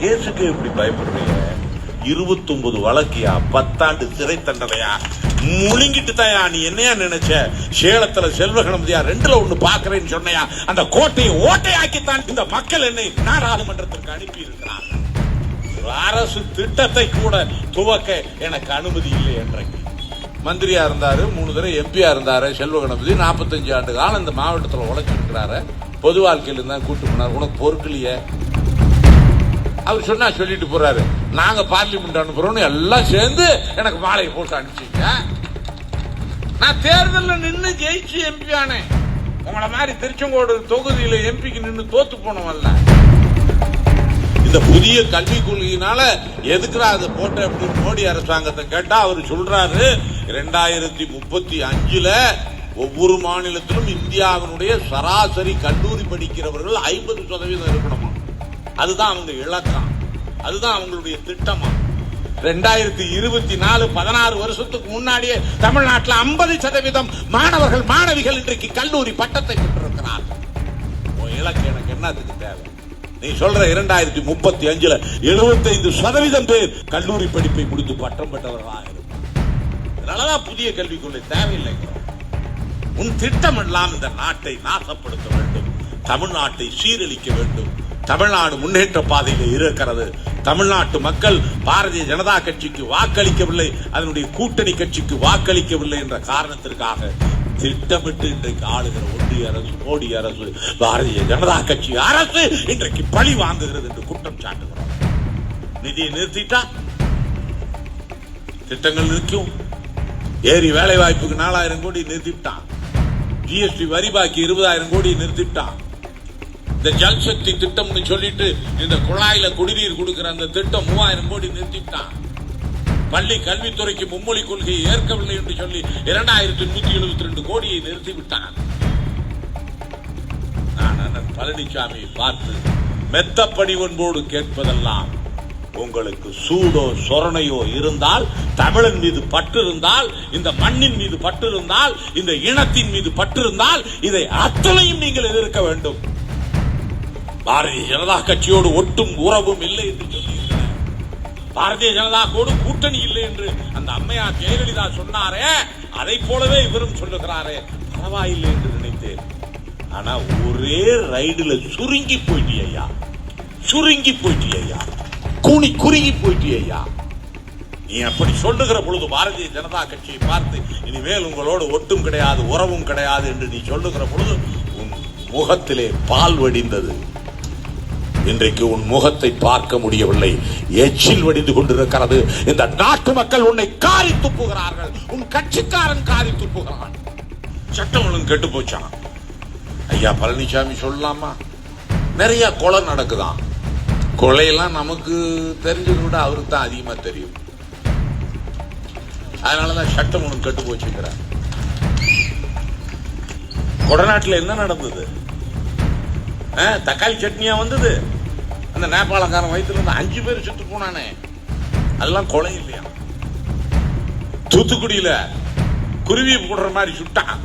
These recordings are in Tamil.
கேஸுக்கு எப்படி பயப்படுறீங்க? இருபத்தொன்பது வழக்கியா? பத்தாண்டு சிறை தண்டனையா? முழுங்கிட்டு தாயா நீ? என்னையா நினைச்ச? சேலத்துல செல்வ கணபதியா ரெண்டுல ஒண்ணு பாக்குறேன்னு சொன்னையா? அந்த கோட்டையை ஓட்டையாக்கித்தான் இந்த மக்கள் என்னை நாடாளுமன்றத்திற்கு அனுப்பி இருக்கிறார் அரசு திட்டத்தை கூட துவக்க எனக்கு அனுமதி இல்லை என்றைக்கு. மந்திரியா இருந்தாரு மூணு தடவை எம்பியா இருந்தாரு செல்வ கணபதி நாற்பத்தஞ்சு ஆண்டு காலம் இந்த மாவட்டத்தில் உழைச்சிருக்கிறாரு. பொது வாழ்க்கையில் இருந்தா கூட்டு போனார். உனக்கு பொறுக்கலையே. அவர் சொன்னா சொல்லிட்டு போறாரு. நாங்க பார்லிமெண்ட் அனுப்புறோம்னு எல்லாம் சேர்ந்து எனக்கு மாலையை போட்டு அனுப்பிச்சிங்க நான் தேர்தலில் நின்று ஜெயிச்சு எம்பி ஆனேன் உங்களை மாதிரி திருச்செங்கோடு தொகுதியில் எம்பிக்கு நின்று தோத்து போனவன்ல. இந்த புதிய கல்விக் கொள்கையினால எதுக்குறா அதை போட்ட அப்படின்னு மோடி அரசாங்கத்தை கேட்டா அவர் சொல்றாரு ரெண்டாயிரத்தி முப்பத்தி அஞ்சுல ஒவ்வொரு மாநிலத்திலும் இந்தியாவினுடைய சராசரி கல்லூரி படிக்கிறவர்கள் ஐம்பது சதவீதம் இருக்கணும்? அதுதான் அவங்க இலக்கம். அதுதான் அவங்களுடைய திட்டமா ரெண்டாயிரத்தி இருபத்தி நாலு பதினாறு வருஷத்துக்கு முன்னாடியே தமிழ்நாட்டில் ஐம்பது சதவீதம் மாணவர்கள் மாணவிகள் இன்றைக்கு கல்லூரி பட்டத்தை பெற்றிருக்கிறார்கள். இலக்கு எனக்கு என்னத்துக்கு தேவை? நீ சொல்ற இரண்டாயிரத்தி முப்பத்தி அஞ்சுல 75% சதவீதம் பேர் கல்லூரி படிப்பை முடித்து பட்டம் பெற்றவர்களாக இருக்கும் அதனாலதான் புதிய கல்விக் கொள்கை தேவையில்லை. உன் திட்டமெல்லாம் இந்த நாட்டை நாசப்படுத்த வேண்டும். தமிழ்நாட்டை சீரழிக்க வேண்டும். தமிழ்நாடு முன்னேற்ற பாதையில் இருக்கிறது. தமிழ்நாட்டு மக்கள் பாரதிய ஜனதா கட்சிக்கு வாக்களிக்கவில்லை அதனுடைய கூட்டணி கட்சிக்கு வாக்களிக்கவில்லை என்ற காரணத்திற்காக திட்டமிட்டு இன்றைக்கு ஆளுகிற ஒன்றிய அரசு மோடி அரசு பாரதிய ஜனதா கட்சி அரசு இன்றைக்கு பழி வாங்குகிறது என்று குற்றம் சாட்டுகிறோம். நிதியை நிறுத்திட்டா? திட்டங்கள் நிற்கும். ஏரி வேலை வாய்ப்புக்கு நாலாயிரம் கோடி நிறுத்திட்டான். ஜிஎஸ்டி வரி பாக்கி இருபதாயிரம் கோடி நிறுத்திட்டான். இந்த ஜல்சக்தி திட்டம்னு சொல்லிட்டு இந்த குழாயில குடிநீர் கொடுக்கிற அந்த திட்டம் மூவாயிரம் கோடி நிறுத்திட்டான். பள்ளி கல்வித்துறைக்கு மும்மொழி கொள்கையை ஏற்கவில்லை என்று சொல்லி இரண்டாயிரத்தி நூத்தி எழுபத்தி ரெண்டு கோடியை நிறுத்தி விட்டான் நான் அண்ணன் பழனிசாமியை பார்த்து மெத்த பணிவன்போடு கேட்பதெல்லாம் உங்களுக்கு சூடோ சொரணையோ இருந்தால் தமிழன் மீது பற்று இருந்தால் இந்த மண்ணின் மீது பற்று இருந்தால் இந்த இனத்தின் மீது பற்று இருந்தால் இதை அத்தனையும் நீங்கள் எதிர்க்க வேண்டும். பாரதிய ஜனதா கட்சியோடு ஒட்டும் உறவும் இல்லை என்று சொல்லியிருக்கிறார். பாரதிய ஜனதா கோடு கூட்டணி இல்லை என்று அந்த அம்மையார் ஜெயலலிதா சொன்னாரே அதை போலவே இவரும் சொல்லுகிறாரே. பரவாயில்லை என்று நினைத்தேன். ஆனா ஒரே ரைடுல சுருங்கி போயிட்டியா சுருங்கி போயிட்டியா கூனி குறுகி போயிட்டியா நீ அப்படி சொல்லுகிற பொழுது பாரதிய ஜனதா கட்சியை பார்த்து இனிமேல் உங்களோடு ஒட்டும் கிடையாது உறவும் கிடையாது என்று நீ சொல்லுகிற பொழுது உன் முகத்திலே பால் வடிந்தது. இன்றைக்கு உன் முகத்தை பார்க்க முடியவில்லை. எச்சில் வடிந்து கொண்டிருக்கிறது. இந்த நாட்டு மக்கள் உன்னை காரி துப்புகிறார்கள். உன் கட்சிக்காரன் காரி துப்புகிறான். சட்டம் ஒழுங்கு கெட்டு போச்சான் ஐயா பழனிசாமி சொல்லலாமா? நிறைய கொலை நடக்குதாம் கொலையெல்லாம் நமக்கு தெரிஞ்சதை விட அவருக்கு தான் அதிகமா தெரியும். அதனாலதான் சட்டம் ஒழுங்கு கெட்டு போச்சுக்கிறேன் கொடநாட்டில் என்ன நடந்தது? தக்காளி சட்னியா வந்தது? அந்த நேபாளக்காரன் வயிற்றுல இருந்து அஞ்சு பேர் செத்து போனானே. அதெல்லாம் கொலை இல்லையா? தூத்துக்குடியில குருவி போடுற மாதிரி சுட்டான்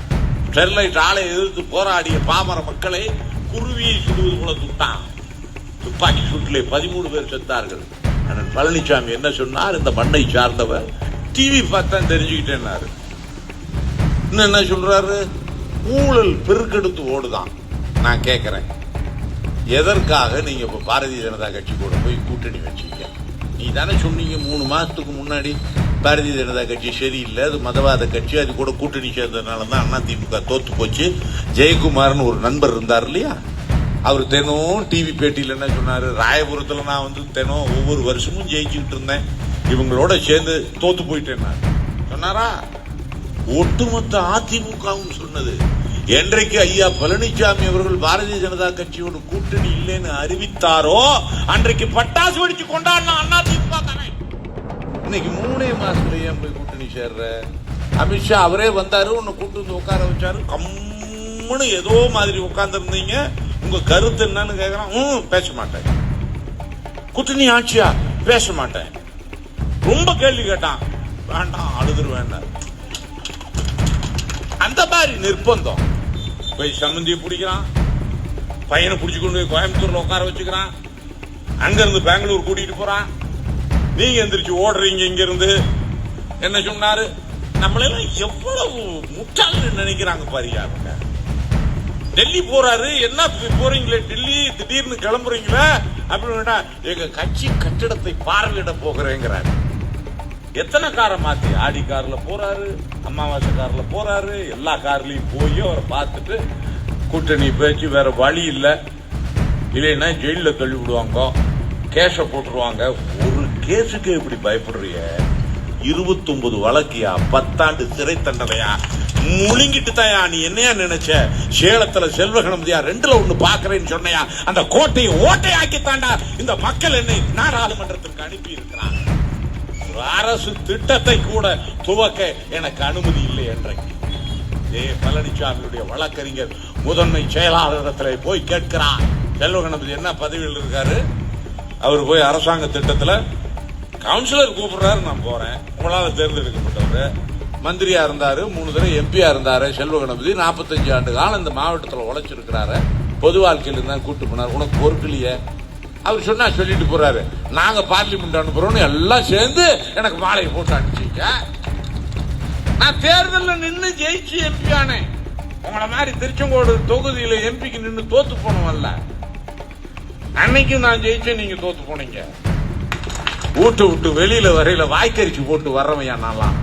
ஸ்டெர்லைட் ஆலை எதிர்த்து போராடிய பாமர மக்களை குருவியை சுடுவது போல சுட்டான் துப்பாக்கி சூட்டிலே பதிமூணு பேர் செத்தார்கள். அண்ணன் பழனிசாமி என்ன சொன்னார்? இந்த மண்ணை சார்ந்தவர் டிவி பார்த்தா தெரிஞ்சுக்கிட்டேன்னாரு. இன்னும் என்ன சொல்றாரு? ஊழல் பெருக்கெடுத்து ஓடுதான். நான் கேட்குறேன் எதற்காக நீங்கள் இப்போ பாரதிய ஜனதா கட்சி கூட போய் கூட்டணி வச்சீங்க? நீ தானே சொன்னீங்க மூணு மாதத்துக்கு முன்னாடி பாரதிய ஜனதா கட்சி சரியில்லை அது மதவாத கட்சி அது கூட கூட்டணி சேர்ந்ததுனால தான் அண்ணா திமுக தோத்து போச்சு. ஜெயக்குமார்னு ஒரு நண்பர் இருந்தார் இல்லையா? அவர் தினம் டிவி பேட்டியில் என்ன சொன்னார்? ராயபுரத்தில் நான் வந்து தினம் ஒவ்வொரு வருஷமும் ஜெயிச்சுக்கிட்டு இருந்தேன். இவங்களோட சேர்ந்து தோத்து போயிட்டேன் நான் சொன்னாரா? ஒட்டுமொத்த அதிமுகவும் சொன்னது. என்றைக்கு ஐயா பழனிசாமி அவர்கள் பாரதிய ஜனதா கட்சியோட கூட்டணி இல்லைன்னு அறிவித்தாரோ அன்றைக்கு பட்டாசு வெடிச்சு கொண்டாடலாம் அண்ணா திமுக தானே. இன்னைக்கு மூணே மாசத்துல ஏன் போய் கூட்டணி சேர்ற? அமித்ஷா அவரே வந்தாரு உன்னை கூட்டு வந்து உட்கார வச்சாரு. கம்முன்னு ஏதோ மாதிரி உட்கார்ந்துருந்தீங்க. உங்க கருத்து என்னன்னு கேட்கறான் ம் பேச மாட்டேன். கூட்டணி ஆட்சியா? பேச மாட்டேன். ரொம்ப கேள்வி கேட்டான். வேண்டாம் அழுதுரு வேண்டாம் அந்த மாதிரி நிர்பந்தம். போய் சம்மந்தியை பிடிக்கிறான். பையனை பிடிச்சி கொண்டு போய் கோயம்புத்தூர்ல உட்கார வச்சுக்கிறான். அங்கேருந்து பெங்களூர் கூட்டிட்டு போறான். நீங்க எந்திரிச்சு ஓடுறீங்க இங்கேருந்து. என்ன சொன்னாரு? நம்மளெல்லாம் எவ்வளவு முட்டாள்னு நினைக்கிறாங்க பாருங்க அவங்க டெல்லி போறாரு. என்ன போறீங்களே டெல்லி? திடீர்னு கிளம்புறீங்களா? அப்படின்னு எங்க கட்சி கட்டிடத்தை பார்வையிட போகிறேங்கிறாரு. எத்தனை காரை மாத்தி? ஆடி கார்ல போறாரு அமாவாசை கார்ல போறாரு எல்லா கார்லயும் போய் அவரை பார்த்துட்டு கூட்டணி பேச்சு வேற வழி இல்லை. இல்லைன்னா ஜெயில தள்ளி விடுவாங்க கேஷை போட்டுருவாங்க. ஒரு கேஸுக்கு இப்படி பயப்படுறிய? இருபத்தொன்பது வழக்கியா? பத்தாண்டு சிறை தண்டனையா? முழுங்கிட்டு தாயா நீ என்னையா நினைச்ச? சேலத்துல செல்வ கணபதியா ரெண்டுல ஒண்ணு பாக்குறேன்னு சொன்னையா? அந்த கோட்டையை ஓட்டையாக்கி தாண்டா இந்த மக்கள் என்னை நாடாளுமன்றத்திற்கு அனுப்பி இருக்கிறாங்க அரசு திட்டத்தை கூட துவக்க எனக்கு அனுமதி இல்லை என்றைக்கு. ஏ பழனிசாமியுடைய வழக்கறிஞர் முதன்மை செயலாளரிடத்தில் போய் கேட்கிறார். செல்வ கணபதி என்ன பதவியில் இருக்காரு? அவர் போய் அரசாங்க திட்டத்தில் கவுன்சிலர் கூப்பிடுறாரு நான் போறேன். உங்களால் தேர்ந்தெடுக்கப்பட்டவர். மந்திரியா இருந்தாரு மூணு தடவை எம்பியா இருந்தாரு செல்வ கணபதி நாற்பத்தஞ்சு ஆண்டு காலம் இந்த மாவட்டத்தில் உழைச்சிருக்கிறாரு. பொது வாழ்க்கையில் தான் கூட்டு போனார். உனக்கு பொறுப்பு இல்லையே. அவர் சொன்னா சொல்லிட்டு போறாரு. நாங்க பார்லிமெண்ட் அனுப்புறோம்னு எல்லாம் சேர்ந்து எனக்கு மாலையை போட்டு அனுப்பிச்சிங்க நான் தேர்தலில் நின்று ஜெயிச்சு எம்பி ஆனேன். உங்களை மாதிரி திருச்செங்கோடு தொகுதியில் எம்பிக்கு நின்று தோத்து போனவல்ல அன்னைக்கு நான் ஜெயிச்சேன் நீங்க தோத்து போனீங்க. வீட்டு விட்டு வெளியில வரையில வாய்க்கரிச்சு போட்டு வர்றவையா நான்லாம்.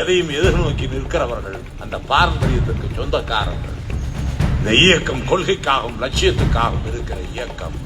எதையும் எதிர்நோக்கி நிற்கிறவர்கள் அந்த பாரம்பரியத்திற்கு சொந்தக்காரர்கள். இந்த இயக்கம் கொள்கைக்காகவும் லட்சியத்துக்காகவும் இருக்கிற இயக்கம்.